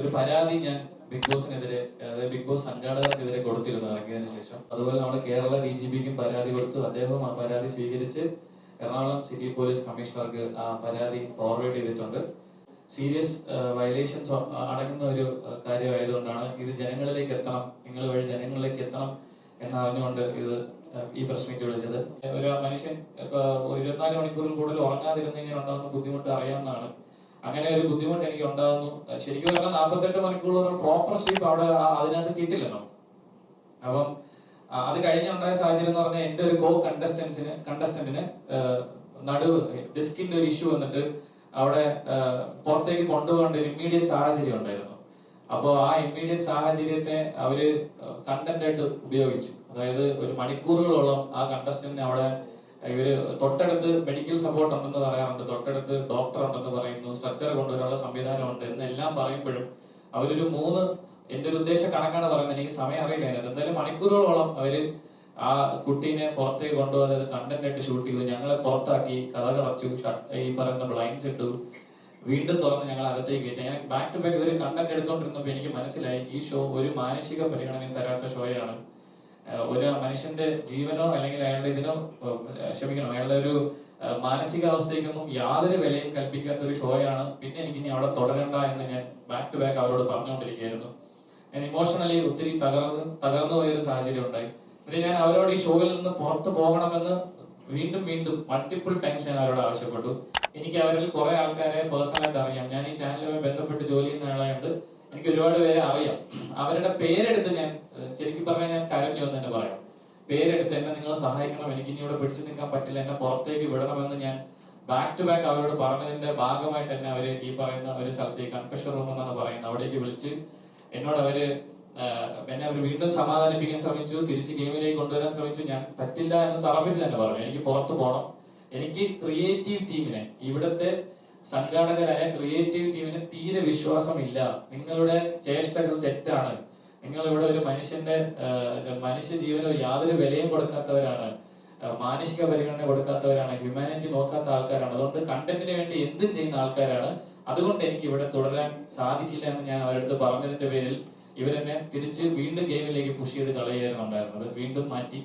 ഒരു പരാതി ഞാൻ ബിഗ് ബോസിനെതിരെ അതായത് ബിഗ് ബോസ് സംഘാടകർക്കെതിരെ കൊടുത്തിരുന്നു ഇറങ്ങിയതിനു ശേഷം. അതുപോലെ നമ്മൾ കേരള ഡി ജി പിക്കും പരാതി കൊടുത്തു. അദ്ദേഹവും ആ പരാതി സ്വീകരിച്ച് എറണാകുളം സിറ്റി പോലീസ് കമ്മീഷണർക്ക് ആ പരാതി ഫോർവേഡ് ചെയ്തിട്ടുണ്ട്. സീരിയസ് വയലേഷൻസ് അടങ്ങുന്ന ഒരു കാര്യമായതുകൊണ്ടാണ് ഇത് ജനങ്ങളിലേക്ക് എത്തണം നിങ്ങൾ വഴി ജനങ്ങളിലേക്ക് എത്തണം എന്നറിഞ്ഞുകൊണ്ട് ഇത് ഈ പ്രശ്നത്തിൽ വിളിച്ചത്. ഒരു മനുഷ്യൻ ഇരുപത്തിനാല് മണിക്കൂറിൽ കൂടുതൽ ഉറങ്ങാതിരുന്നു ഉണ്ടാകുന്ന ബുദ്ധിമുട്ട് അറിയാവുന്നതാണ്. അങ്ങനെ ഒരു ബുദ്ധിമുട്ട് എനിക്ക് ഉണ്ടാകുന്നു ശരിക്കും പറഞ്ഞാൽ നാൽപ്പത്തെട്ട് മണിക്കൂർ പ്രോപ്പർ സ്ലീപ്പ് അവിടെ അതിനകത്ത് കിട്ടില്ലല്ലോ. അപ്പം അത് കഴിഞ്ഞുണ്ടായ സാഹചര്യം എന്ന് പറഞ്ഞാൽ എന്റെ ഒരു കോ കണ്ടസ്റ്റൻസിന് കണ്ടസ്റ്റന്റിന് നടുവ് ഡിസ്കിന്റെ ഒരു ഇഷ്യൂ വന്നിട്ട് അവിടെ പുറത്തേക്ക് കൊണ്ടുപോകേണ്ട ഒരു ഇമ്മീഡിയറ്റ് സാഹചര്യം ഉണ്ടായിരുന്നു. അപ്പോൾ ആ ഇമ്മീഡിയറ്റ് സാഹചര്യത്തെ അവർ കണ്ടന്റ് ആയിട്ട് ഉപയോഗിച്ചു. അതായത് ഒരു മണിക്കൂറുകളോളം ആ കണ്ടസ്റ്റന്റിനെ അവിടെ ഇവർ തൊട്ടടുത്ത് മെഡിക്കൽ സപ്പോർട്ട് ഉണ്ടെന്ന് പറയാറുണ്ട്. തൊട്ടടുത്ത് ഡോക്ടർ ഉണ്ടെന്ന് പറയുന്നു. സ്ട്രക്ചർ കൊണ്ടുവരാനുള്ള സംവിധാനം ഉണ്ട് എന്നെല്ലാം പറയുമ്പോഴും അവരൊരു മൂന്ന് എന്റെ ഒരു ഉദ്ദേശ കണക്കാണ് പറയുന്നത്. എനിക്ക് സമയം അറിയില്ല എന്തായാലും മണിക്കൂറുകളോളം അവർ ആ കുട്ടീനെ പുറത്തേക്ക് കൊണ്ടുപോകാതെ കണ്ടന്റ് ആയിട്ട് ഷൂട്ട് ചെയ്തു. ഞങ്ങളെ പുറത്താക്കി കഥ ഷട്ട്- ഈ പറയുന്ന ബ്ലൈൻസ് ഇട്ടു. വീണ്ടും തുറന്ന് ഞങ്ങൾ അകത്തേക്ക് കയറ്റി. ഞാൻ ബാക്ക് ടു ബാക്ക് ഒരു കണ്ടന്റ് എടുത്തോണ്ടിരുന്നപ്പോൾ എനിക്ക് മനസ്സിലായി. ഈ ഷോ ഒരു മാനസിക പരിഗണനയും തരാത്ത ഷോയാണ് ഒരു മനുഷ്യന്റെ ജീവനോ അല്ലെങ്കിൽ അയാളുടെ ഇതിനോ ക്ഷമിക്കണം അയാളുടെ ഒരു മാനസികാവസ്ഥയ്ക്കൊന്നും യാതൊരു വിലയും കൽപ്പിക്കാത്ത ഒരു ഷോയാണ് പിന്നെ എനിക്ക് ഇനി അവിടെ തുടരണ്ട എന്ന് ഞാൻ ബാക്ക് ടു ബാക്ക് അവരോട് പറഞ്ഞുകൊണ്ടിരിക്കുകയായിരുന്നു. ഞാൻ ഇമോഷണലി ഒത്തിരി തകർന്ന് തകർന്നു പോയൊരു സാഹചര്യം ഉണ്ടായി പിന്നെ ഞാൻ അവരോട് ഈ ഷോയിൽ നിന്ന് പുറത്തു പോകണമെന്ന് വീണ്ടും വീണ്ടും മൾട്ടിപ്പിൾ ടൈംസ് ഞാൻ അവരോട് ആവശ്യപ്പെട്ടു. എനിക്ക് അവരിൽ കുറെ ആൾക്കാരെ പേഴ്സണലായിട്ട് അറിയാം. ഞാൻ ഈ ചാനലുമായി ബന്ധപ്പെട്ട് ജോലി ചെയ്യുന്ന ആളായതുകൊണ്ട് എനിക്ക് ഒരുപാട് പേരെ അറിയാം. അവരുടെ പേരെടുത്ത് ഞാൻ ശരിക്കും പറഞ്ഞാൽ ഞാൻ കരഞ്ഞു എന്ന് തന്നെ പറയാം. പേരെടുത്ത് എന്നെ നിങ്ങൾ സഹായിക്കണം എനിക്ക് ഇനി ഇവിടെ പിടിച്ചു നിൽക്കാൻ പറ്റില്ല എന്നെ പുറത്തേക്ക് വിടണമെന്ന് ഞാൻ ബാക്ക് ടു ബാക്ക് അവരോട് പറഞ്ഞതിന്റെ ഭാഗമായിട്ട് തന്നെ അവർ ഈ പറയുന്ന ഒരു സ്ഥലത്തേക്ക് കൺഫഷൻ റൂം എന്നാണ് പറയുന്നത്. അവിടേക്ക് വിളിച്ച് എന്നോട് അവർ എന്നെ അവർ വീണ്ടും സമാധാനിപ്പിക്കാൻ ശ്രമിച്ചു തിരിച്ച് ഗെയിമിലേക്ക് കൊണ്ടുവരാൻ ശ്രമിച്ചു. ഞാൻ പറ്റില്ല എന്ന് തറപ്പിച്ച് തന്നെ പറഞ്ഞു. എനിക്ക് പുറത്ത് പോകണം എനിക്ക് ക്രിയേറ്റീവ് ടീമിനെ ഇവിടുത്തെ സംഘാടകരായ ക്രിയേറ്റീവ് ടീമിന് തീരെ വിശ്വാസമില്ല. നിങ്ങളുടെ ചേഷ്ടകൾ തെറ്റാണ്. നിങ്ങൾ ഇവിടെ ഒരു മനുഷ്യന്റെ മനുഷ്യ ജീവനോ യാതൊരു വിലയും കൊടുക്കാത്തവരാണ്. മാനുഷിക പരിഗണന കൊടുക്കാത്തവരാണ്. ഹ്യൂമാനിറ്റി നോക്കാത്ത ആൾക്കാരാണ്. അതുകൊണ്ട് കണ്ടന്റിന് വേണ്ടി എന്തും ചെയ്യുന്ന ആൾക്കാരാണ്. അതുകൊണ്ട് എനിക്ക് ഇവിടെ തുടരാൻ സാധിക്കില്ല എന്ന് ഞാൻ അവരടുത്ത് പറഞ്ഞതിന്റെ പേരിൽ ഇവരെന്നെ തിരിച്ച് വീണ്ടും ഗെയിമിലേക്ക് പുഷ് ചെയ്ത് കളയുകയായിരുന്നു ഉണ്ടായിരുന്നത്. വീണ്ടും മാറ്റി.